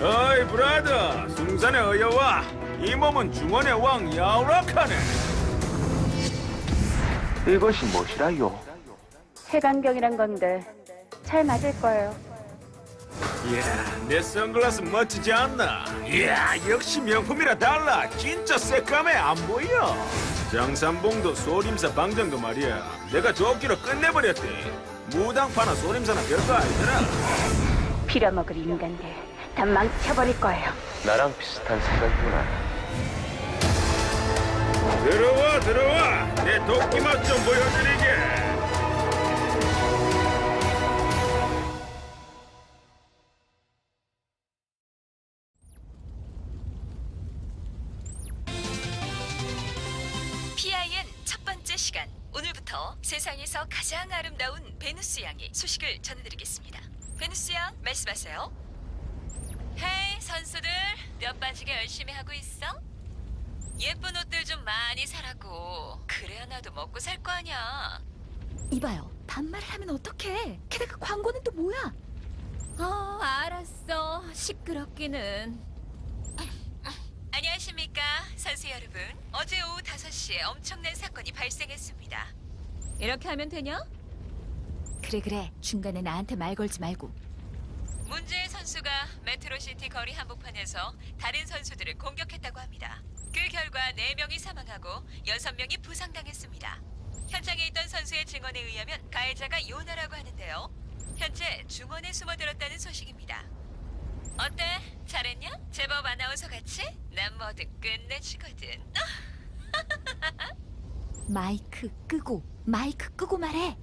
어이 브라더. 숭산의 어여와 이 몸은 중원의 왕 야우락하네. 이것이 무엇이라요? 해강경이란 건데 잘 맞을 거예요. 이야 내 선글라스 멋지지 않나? 이야 역시 명품이라 달라. 진짜 새까매 안 보여? 장산봉도 소림사 방정도 말이야. 내가 조끼로 끝내버렸대. 무당파나 소림사나 별거 아니더라 빌어먹을 인간들 다 망쳐버릴 거예요. 나랑 비슷한 생각이구나. 들어와 들어와 내 도끼 맛좀 보여드리게 PIN 첫 번째 시간. 오늘부터 세상에서 가장 아름다운 베누스 양의 소식을 전해드리겠습니다. 베누스 양, 말씀하세요. 헤이, 선수들. 뼈 빠지게 열심히 하고 있어? 예쁜 옷들 좀 많이 사라고. 그래야 나도 먹고 살 거 아니야. 이봐요. 반말을 하면 어떡해? 게다가 광고는 또 뭐야? 어, 알았어. 시끄럽기는. 안녕하십니까, 선수 여러분. 어제 오후 5시에 엄청난 사건이 발생했습니다. 이렇게 하면 되냐? 그래 그래. 중간에 나한테 말 걸지 말고. 문제의 선수가 메트로시티 거리 한복판에서 다른 선수들을 공격했다고 합니다. 그 결과 4명이 사망하고 6명이 부상당했습니다. 현장에 있던 선수의 증언에 의하면 가해자가 요나라고 하는데요. 현재 중원에 숨어들었다는 소식입니다. 어때? 잘했냐? 제법 아나운서 같이? 난 뭐든 끝내주거든. 마이크 끄고 마이크 끄고 말해.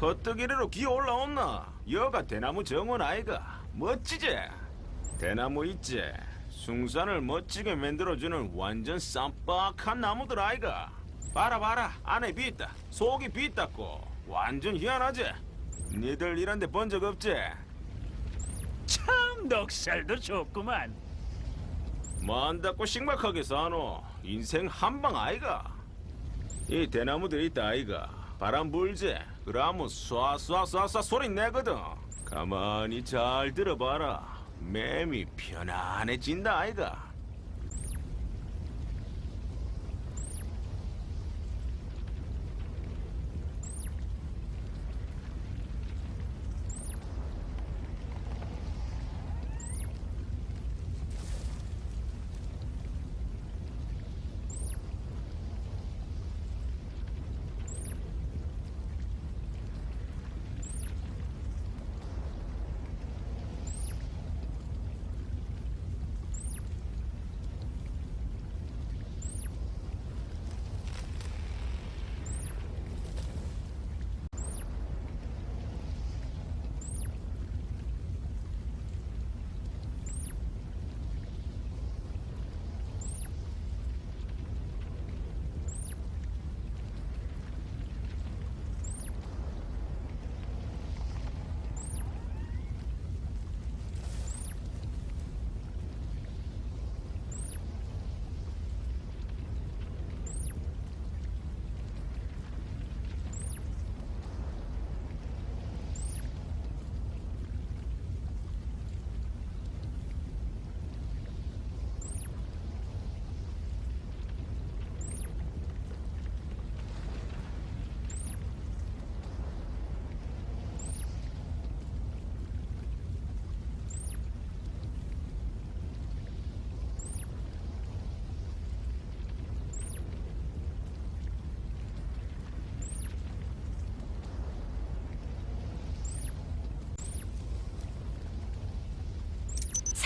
헛뜨기리로 기어 올라온나? 여가 대나무 정원 아이가. 멋지지? 대나무 있지? 숭산을 멋지게 만들어주는 완전 쌈박한 나무들 아이가. 봐라 봐라. 안에 비 있다. 속이 비 있다고. 완전 희한하지? 니들 이런데 본 적 없지? 참 넉살도 좋구만. 만다고 싱박하게 사노. 인생 한방 아이가. 이 대나무들 있다 아이가. 바람 불지 그러면 쏴쏴쏴쏴 소리 내거든. 가만히 잘 들어봐라. 맴이 편안해진다 아이가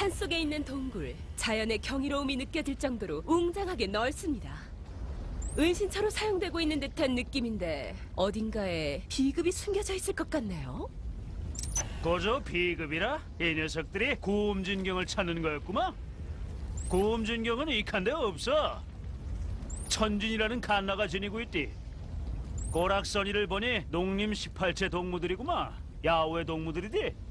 산속에 있는 동굴, 자연의 경이로움이 느껴질 정도로 웅장하게 넓습니다. 은신처로 사용되고 있는 듯한 느낌인데 어딘가에 비급이 숨겨져 있을 것 같네요. 고조 비급이라 이 녀석들이 고음진경을 찾는 거였구만. 고음진경은 익한데 없어. 천진이라는 칸나가 지니고 있디. 고락선이를 보니 농림 18체 동무들이구만. 야외 동무들이디.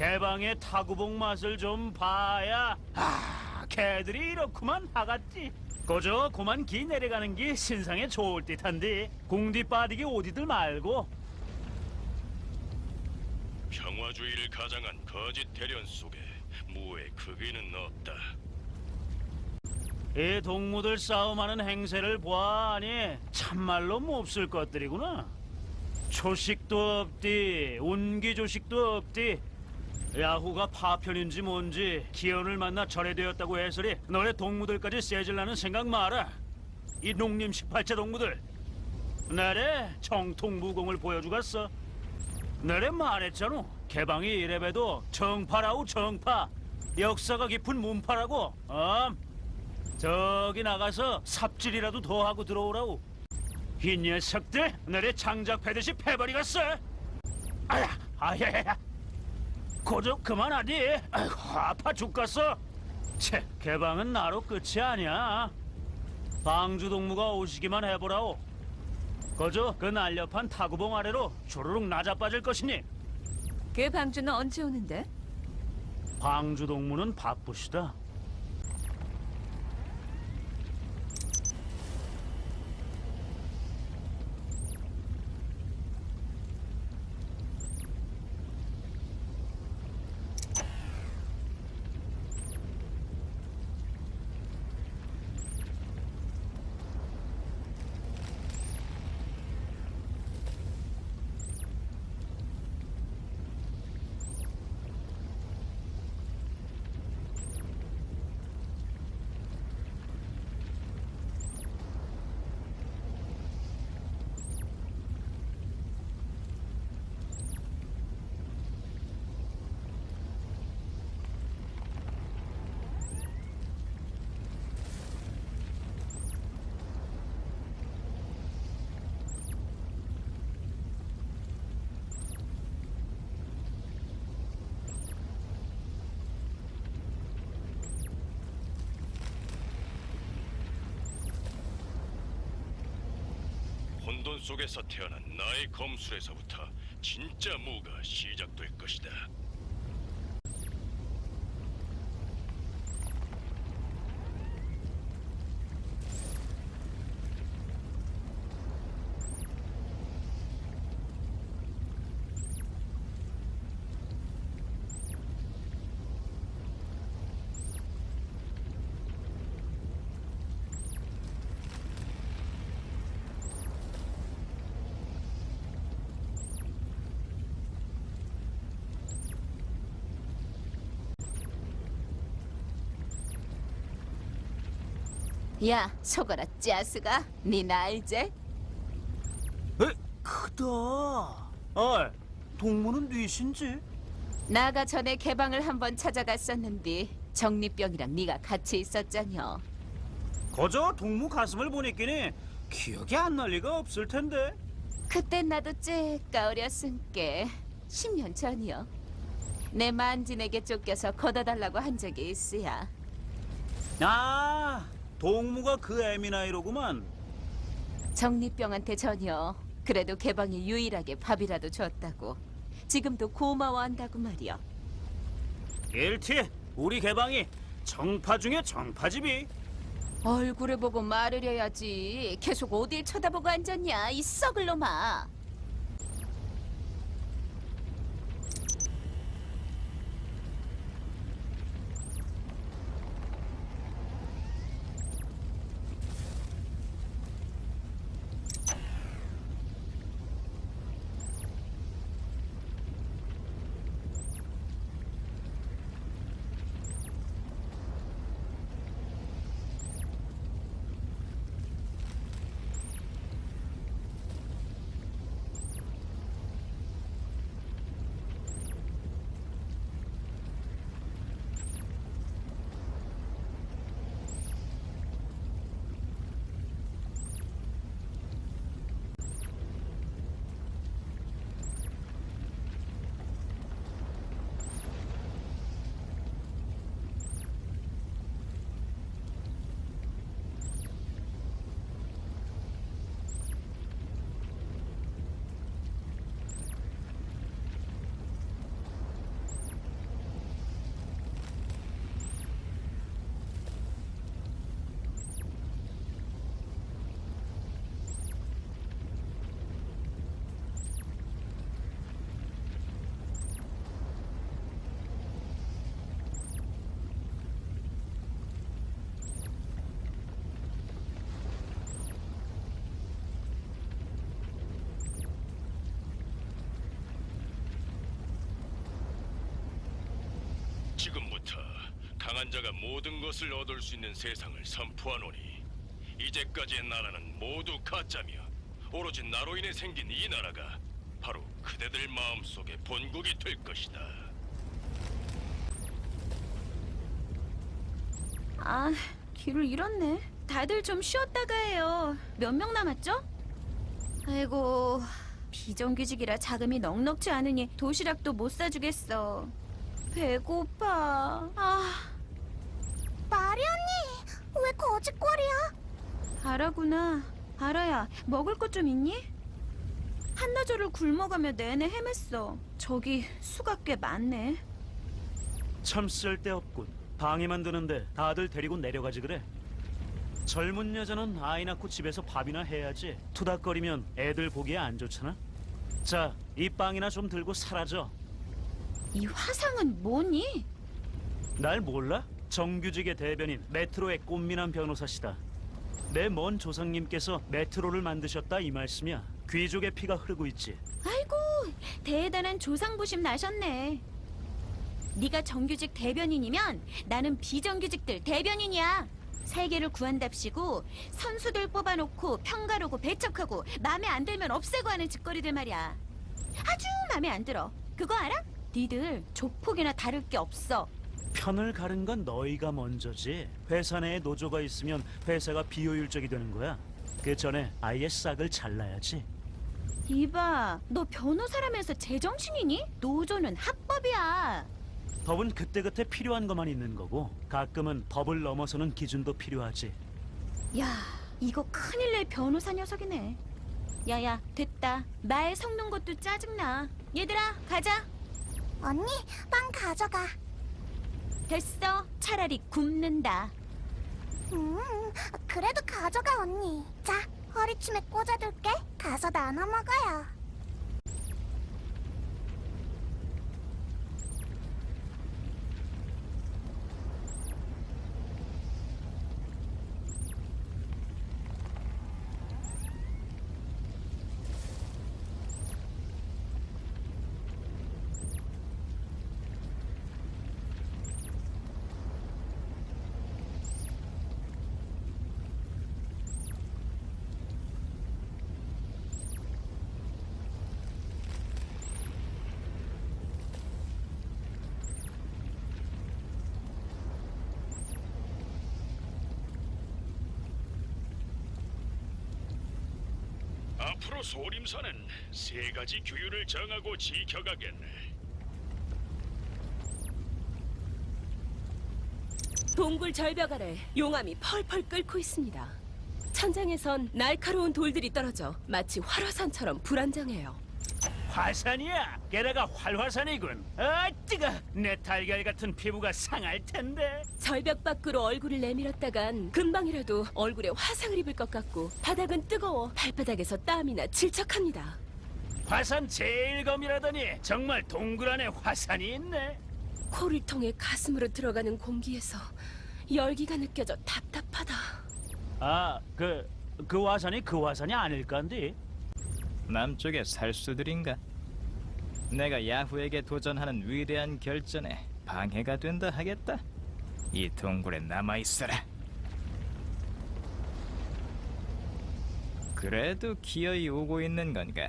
개방의 타구봉 맛을 좀 봐야 아 개들이 이렇구만 하갔지. 고저 고만 기 내려가는 기 신상에 좋을 듯한데 공디 빠디기 오디들 말고 평화주의를 가장한 거짓 대련 속에 무의 크기는 없다. 이 동무들 싸움하는 행세를 보아하니 참말로 몹쓸 것들이구나. 초식도 없디, 운기 조식도 없디. 야후가 파편인지 뭔지 기현을 만나 절해되었다고 해서리 너네 동무들까지 세질라는 생각 마라. 이 농림 18체 동무들. 내래 정통 무공을 보여주겠어. 내래 말했잖아. 개방이 이래봬도 정파라우 정파. 역사가 깊은 문파라고. 어? 저기 나가서 삽질이라도 더 하고 들어오라고. 이 녀석들 내래 장작 패듯이 패버리겠어. 아야, 아야야. 고조 그만하디. 아이고 아파 죽겠어. 채, 개방은 나로 끝이 아니야. 방주 동무가 오시기만 해보라오. 거저 그 날렵한 타구봉 아래로 주르륵 낮아빠질 것이니 그 방주는 언제 오는데? 방주 동무는 바쁘시다. 혼돈 속에서 태어난 나의 검술에서부터 진짜 무가 시작될 것이다. 야, 속어라 짜스가. 니나 알제? 에? 크다. 어, 동무는 뉘신지? 나가 전에 개방을 한번 찾아갔었는데 정리병이랑 네가 같이 있었잖여. 거저 동무 가슴을 보니끼니 기억이 안 날 리가 없을 텐데. 그땐 나도 째까 어렸은께 10년 전이요. 내 만진에게 쫓겨서 걷어달라고 한 적이 있으야. 아, 동무가 그 애미나이로구만. 정리병한테 전혀. 그래도 개방이 유일하게 밥이라도 줬다고. 지금도 고마워한다고 말이야. 일티, 우리 개방이 정파 중에 정파집이. 얼굴을 보고 말을 해야지. 계속 어딜 쳐다보고 앉았냐? 이 썩을 놈아. 지금부터 강한 자가 모든 것을 얻을 수 있는 세상을 선포하노니 이제까지의 나라는 모두 가짜며 오로지 나로 인해 생긴 이 나라가 바로 그대들 마음속의 본국이 될 것이다. 아, 길을 잃었네. 다들 좀 쉬었다가 해요. 몇 명 남았죠? 아이고, 비정규직이라 자금이 넉넉지 않으니 도시락도 못 사주겠어. 배고파. 아, 마리 언니, 왜 거짓말이야? 아라구나. 아라야, 먹을 것 좀 있니? 한나절을 굶어가며 내내 헤맸어. 저기 수가 꽤 많네. 참 쓸데없군. 방해만 드는데 다들 데리고 내려가지 그래. 젊은 여자는 아이 낳고 집에서 밥이나 해야지. 투닥거리면 애들 보기에 안 좋잖아. 자, 이 빵이나 좀 들고 사라져. 이 화상은 뭐니? 날 몰라? 정규직의 대변인 메트로의 꽃미남 변호사시다. 내 먼 조상님께서 메트로를 만드셨다 이 말씀이야. 귀족의 피가 흐르고 있지. 아이고 대단한 조상부심 나셨네. 네가 정규직 대변인이면 나는 비정규직들 대변인이야. 세계를 구한답시고 선수들 뽑아놓고 평가로고 배척하고 마음에 안 들면 없애고 하는 짓거리들 말이야. 아주 마음에 안 들어. 그거 알아? 니들 조폭이나 다를 게 없어. 편을 가른 건 너희가 먼저지. 회사 내에 노조가 있으면 회사가 비효율적이 되는 거야. 그 전에 아예 싹을 잘라야지. 이봐, 너 변호사라면서 제정신이니? 노조는 합법이야. 법은 그때그때 필요한 것만 있는 거고 가끔은 법을 넘어서는 기준도 필요하지. 야, 이거 큰일 날 변호사 녀석이네. 야야, 됐다. 말 섞는 것도 짜증나. 얘들아, 가자. 언니, 빵 가져가. 됐어. 차라리 굶는다. 음, 그래도 가져가 언니. 자, 허리춤에 꽂아둘게. 가서 나눠 먹어요. 앞으로 소림사는 세 가지 규율을 정하고 지켜가겠네. 동굴 절벽 아래 용암이 펄펄 끓고 있습니다. 천장에선 날카로운 돌들이 떨어져 마치 활화산처럼 불안정해요. 화산이야. 게다가 활화산이군. 아 뜨거. 내 달걀 같은 피부가 상할 텐데. 절벽 밖으로 얼굴을 내밀었다간 금방이라도 얼굴에 화상을 입을 것 같고 바닥은 뜨거워 발바닥에서 땀이나 질척합니다. 화산 제일 검이라더니 정말 동굴 안에 화산이 있네. 코를 통해 가슴으로 들어가는 공기에서 열기가 느껴져 답답하다. 아, 그, 그 화산이 그 화산이 아닐까인데? 남쪽의 살수들인가? 내가 야후에게 도전하는 위대한 결전에 방해가 된다 하겠다. 이 동굴에 남아 있어라. 그래도 기어이 오고 있는 건가?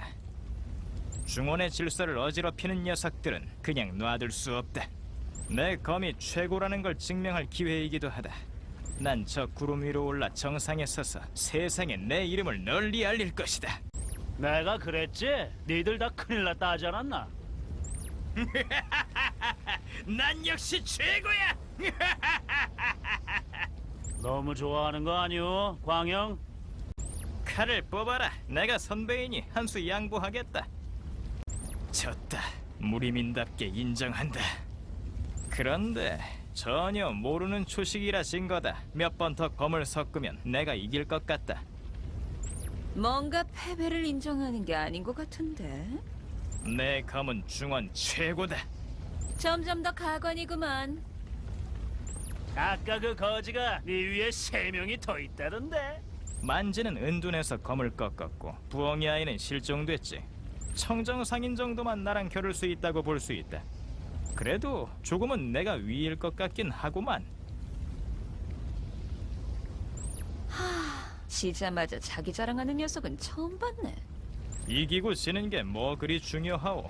중원의 질서를 어지럽히는 녀석들은 그냥 놔둘 수 없다. 내 검이 최고라는 걸 증명할 기회이기도 하다. 난 저 구름 위로 올라 정상에 서서 세상에 내 이름을 널리 알릴 것이다. 내가 그랬지? 니들 다 큰일 났다 하지 않았나? 난 역시 최고야. 너무 좋아하는 거 아니오, 광영? 칼을 뽑아라. 내가 선배이니 한 수 양보하겠다. 졌다. 무리민답게 인정한다. 그런데 전혀 모르는 초식이라 진 거다. 몇 번 더 검을 섞으면 내가 이길 것 같다. 뭔가 패배를 인정하는 게 아닌 것 같은데. 내 검은 중원 최고다. 점점 더 가관이구만. 아까 그 거지가 네 위에 세 명이 더 있다던데. 만지는 은둔해서 검을 꺾었고 부엉이 아이는 실종됐지. 청정상인 정도만 나랑 겨룰 수 있다고 볼 수 있다. 그래도 조금은 내가 위일 것 같긴 하구만. 지자마자 자기 자랑하는 녀석은 처음 봤네. 이기고 지는 게 뭐 그리 중요하오.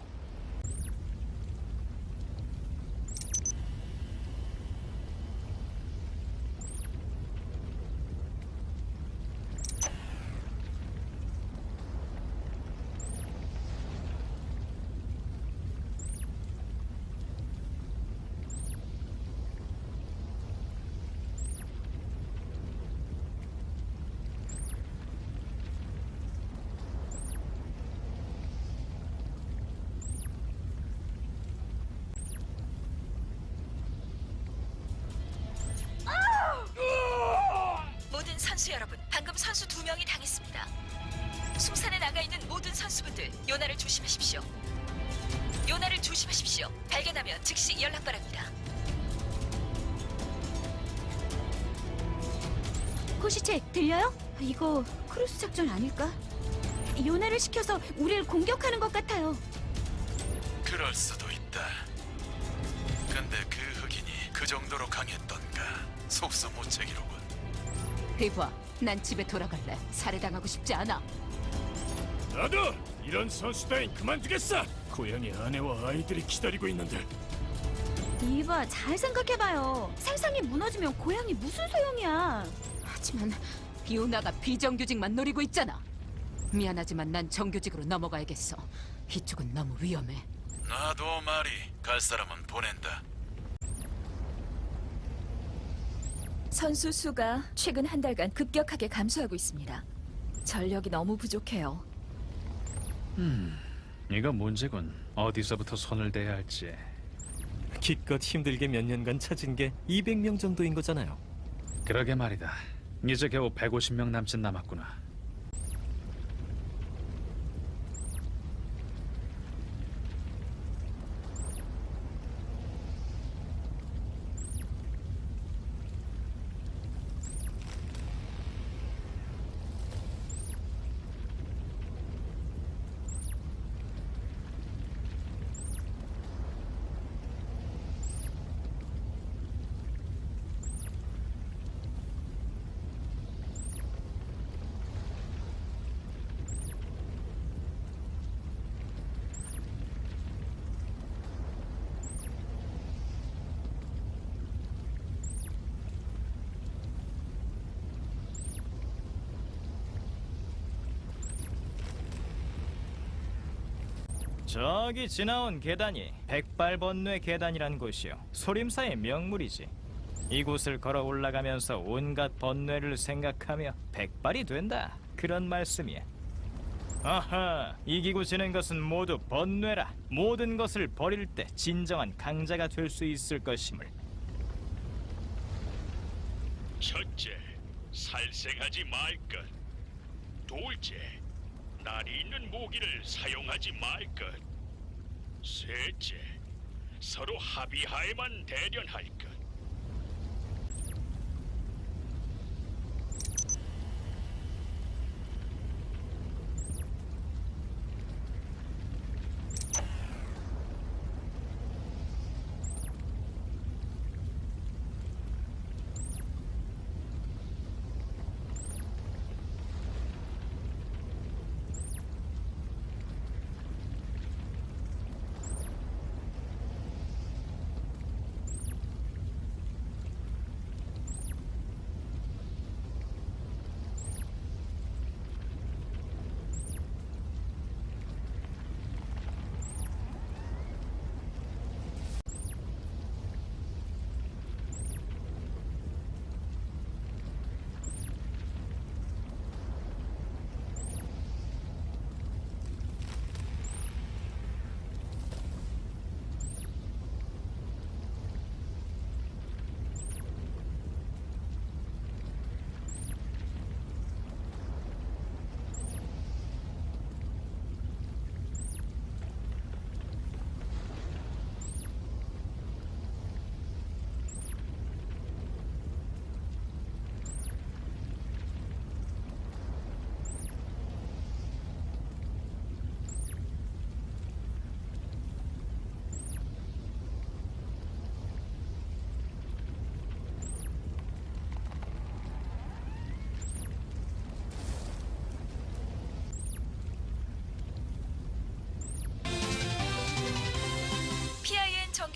선수분들, 요나를 조심하십시오. 요나를 조심하십시오. 발견하면 즉시 연락 바랍니다. 코시책 들려요? 이거 크루스 작전 아닐까? 요나를 시켜서 우리를 공격하는 것 같아요. 그럴 수도 있다. 근데 그 흑인이 그 정도로 강했던가 속수무책이로군. 이봐, 난 집에 돌아갈래. 살해당하고 싶지 않아. 나도 이런 선수 따윈 그만두겠어. 고향에 아내와 아이들이 기다리고 있는데 이봐, 잘 생각해봐요. 상상이 무너지면 고향이 무슨 소용이야. 하지만 요나가 비정규직만 노리고 있잖아. 미안하지만 난 정규직으로 넘어가야겠어. 이쪽은 너무 위험해. 나도 말이 갈 사람은 보낸다. 선수 수가 최근 한 달간 급격하게 감소하고 있습니다. 전력이 너무 부족해요. 이거 문제군. 어디서부터 손을 대야 할지. 기껏 힘들게 몇 년간 찾은 게 200명 정도인 거잖아요. 그러게 말이다. 이제 겨우 150명 남짓 남았구나. 저기 지나온 계단이 백발번뇌 계단이란 곳이요. 소림사의 명물이지. 이곳을 걸어 올라가면서 온갖 번뇌를 생각하며 백발이 된다. 그런 말씀이야. 아하, 이기고 지는 것은 모두 번뇌라. 모든 것을 버릴 때 진정한 강자가 될 수 있을 것임을. 첫째, 살생하지 말 것. 둘째, 날이 있는 무기를 사용하지 말 것. 셋째, 서로 합의하에만 대련할 것.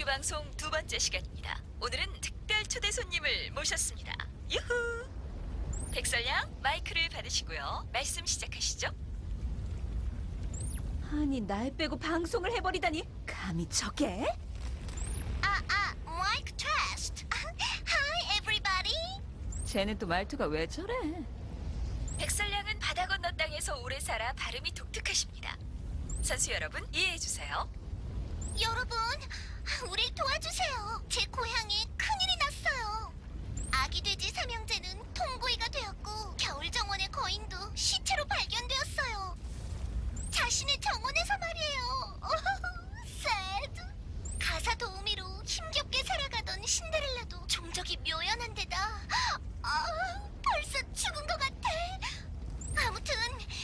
방송 두 번째 시간입니다. 오늘은 특별 초대 손님을 모셨습니다. 유후! 백설양 마이크를 받으시고요. 말씀 시작하시죠. 아니 날 빼고 방송을 해버리다니 감히 저게? 아, 아, 마이크 테스트. Hi, everybody. 쟤는 또 말투가 왜 저래? 백설양은 바다 건너 땅에서 오래 살아 발음이 독특하십니다. 선수 여러분 이해해 주세요. 여러분, 우릴 도와주세요. 제 고향에 큰일이 났어요. 아기 돼지 삼형제는 통구이가 되었고 겨울 정원의 거인도 시체로 발견되었어요. 자신의 정원에서 말이에요. sad. 가사 도우미로 힘겹게 살아가던 신데렐라도 종적이 묘연한 데다 아, 벌써 죽은 것 같아. 아무튼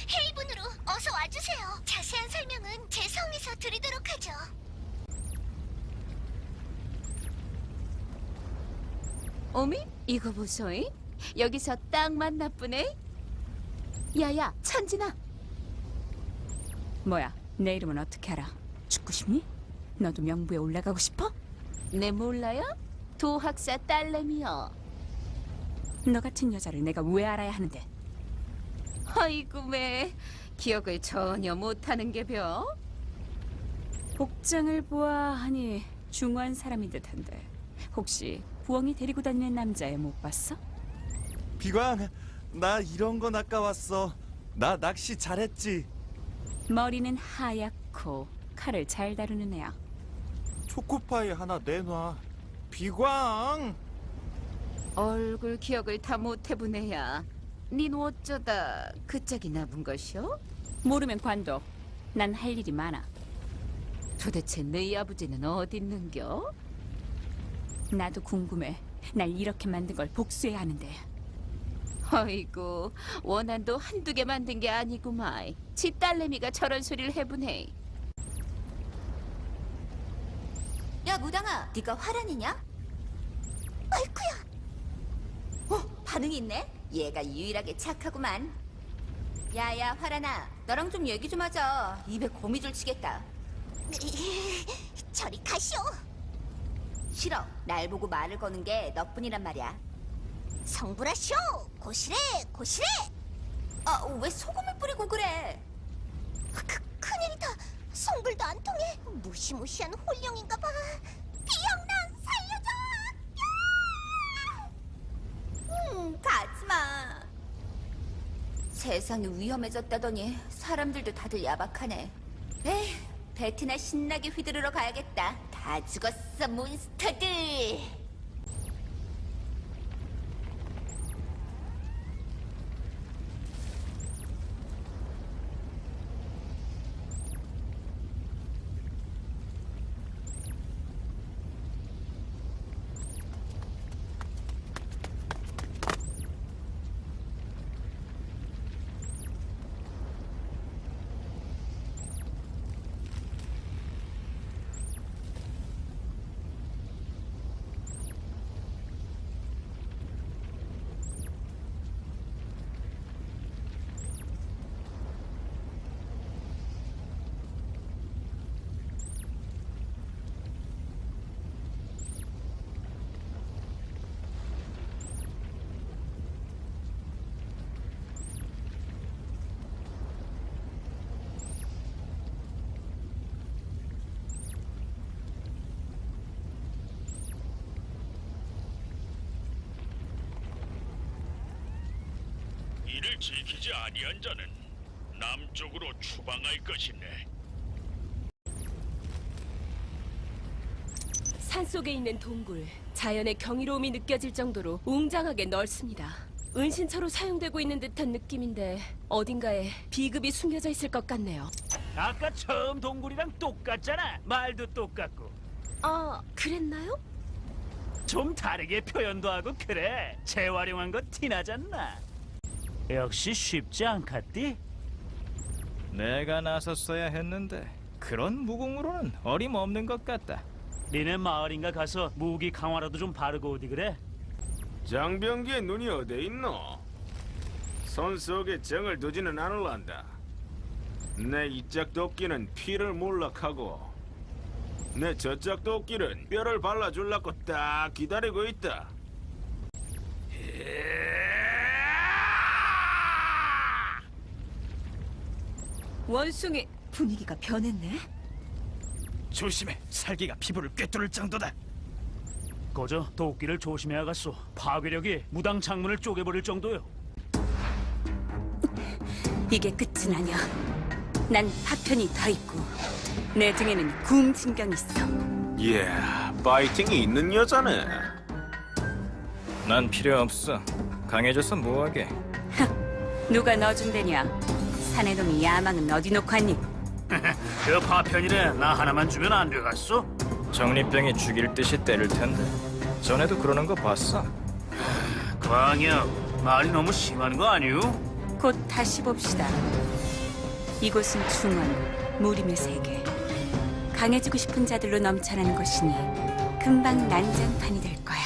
헤이븐으로 어서 와주세요. 자세한 설명은 제 성에서 드리도록 하죠. 어미? 이거 보소이? 여기서 딱 만 나쁘네? 야야, 천진아. 뭐야, 내 이름은 어떻게 알아? 죽고 싶니? 너도 명부에 올라가고 싶어? 내 몰라요? 도학사 딸내미여. 너 같은 여자를 내가 왜 알아야 하는데? 아이고 매 기억을 전혀 못하는 게 벼. 복장을 보아하니 중후한 사람인 듯한데 혹시 부엉이 데리고 다니는 남자애 못 봤어? 비광, 나 이런 건 아까 왔어. 나 낚시 잘했지. 머리는 하얗고 칼을 잘 다루는 애야. 초코파이 하나 내놔. 비광. 얼굴 기억을 다 못해본 애야. 닌 어쩌다 그 짝이 나쁜 것이오? 모르면 관둬. 난 할 일이 많아. 도대체 너희 아버지는 어디 있는겨? 나도 궁금해. 날 이렇게 만든 걸 복수해야 하는데. 어이구, 원한도 한두 개 만든 게 아니구만. 지 딸내미가 저런 소리를 해보네. 야 무당아, 네가 화란이냐? 아이쿠야, 어, 반응이 있네. 얘가 유일하게 착하구만. 야야 화란아, 너랑 좀 얘기 좀 하자. 입에 거미줄 치겠다. 저리 가시오. 싫어. 날 보고 말을 거는 게 너뿐이란 말이야. 성불하시오. 고시래, 고시래. 아, 왜 소금을 뿌리고 그래? 그, 큰일이다. 성불도 안 통해. 무시무시한 홀령인가 봐. 비영랑 살려줘. 음, 가지 마. 세상이 위험해졌다더니 사람들도 다들 야박하네. 에휴, 베트나 신나게 휘두르러 가야겠다. 다 죽었어, 몬스터들. 이를 지키지 아니한 자는 남쪽으로 추방할 것이네. 산 속에 있는 동굴, 자연의 경이로움이 느껴질 정도로 웅장하게 넓습니다. 은신처로 사용되고 있는 듯한 느낌인데 어딘가에 비급이 숨겨져 있을 것 같네요. 아까 처음 동굴이랑 똑같잖아. 말도 똑같고. 아, 그랬나요? 좀 다르게 표현도 하고 그래. 재활용한 거 티나잖나. 역시 쉽지 않겠디? 내가 나섰어야 했는데 그런 무공으로는 어림없는 것 같다. 니네 마을인가 가서 무기 강화라도 좀 바르고 오디 그래? 장병기의 눈이 어디 있노? 손 속에 정을 두지는 않을란다. 내 이짝 도끼는 피를 몰락하고 내 저짝 도끼는 뼈를 발라줄라고 딱 기다리고 있다. 원숭이 분위기가 변했네. 조심해. 살기가 피부를 꿰뚫을 정도다. 거저 도끼를 조심해야겠소. 파괴력이 무당 창문을 쪼개버릴 정도요. 이게 끝은 아니야. 난 파편이 더 있고 내 등에는 구음 진경이 있어. 예, 파이팅이 있는 여자네. 난 필요 없어. 강해져서 뭐하게. 누가 넣어준대냐? 사내 놈이 야망은 어디 놓고 왔니? 그 파편이래 나 하나만 주면 안 되겠소? 정리병이 죽일 듯이 때릴 텐데. 전에도 그러는 거 봤어? 광역 말이 너무 심한 거 아니오? 곧 다시 봅시다. 이곳은 중원, 무림의 세계. 강해지고 싶은 자들로 넘쳐나는 곳이니 금방 난장판이 될 거야.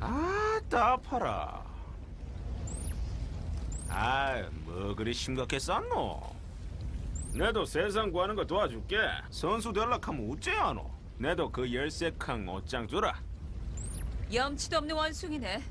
아, 다 아파라. 아, 뭐 그리 심각했었노? 내도 세상 구하는 거 도와줄게. 선수 될락하면 어째하노? 내도 그 열쇠 캉 옷장 주라. 염치도 없는 원숭이네.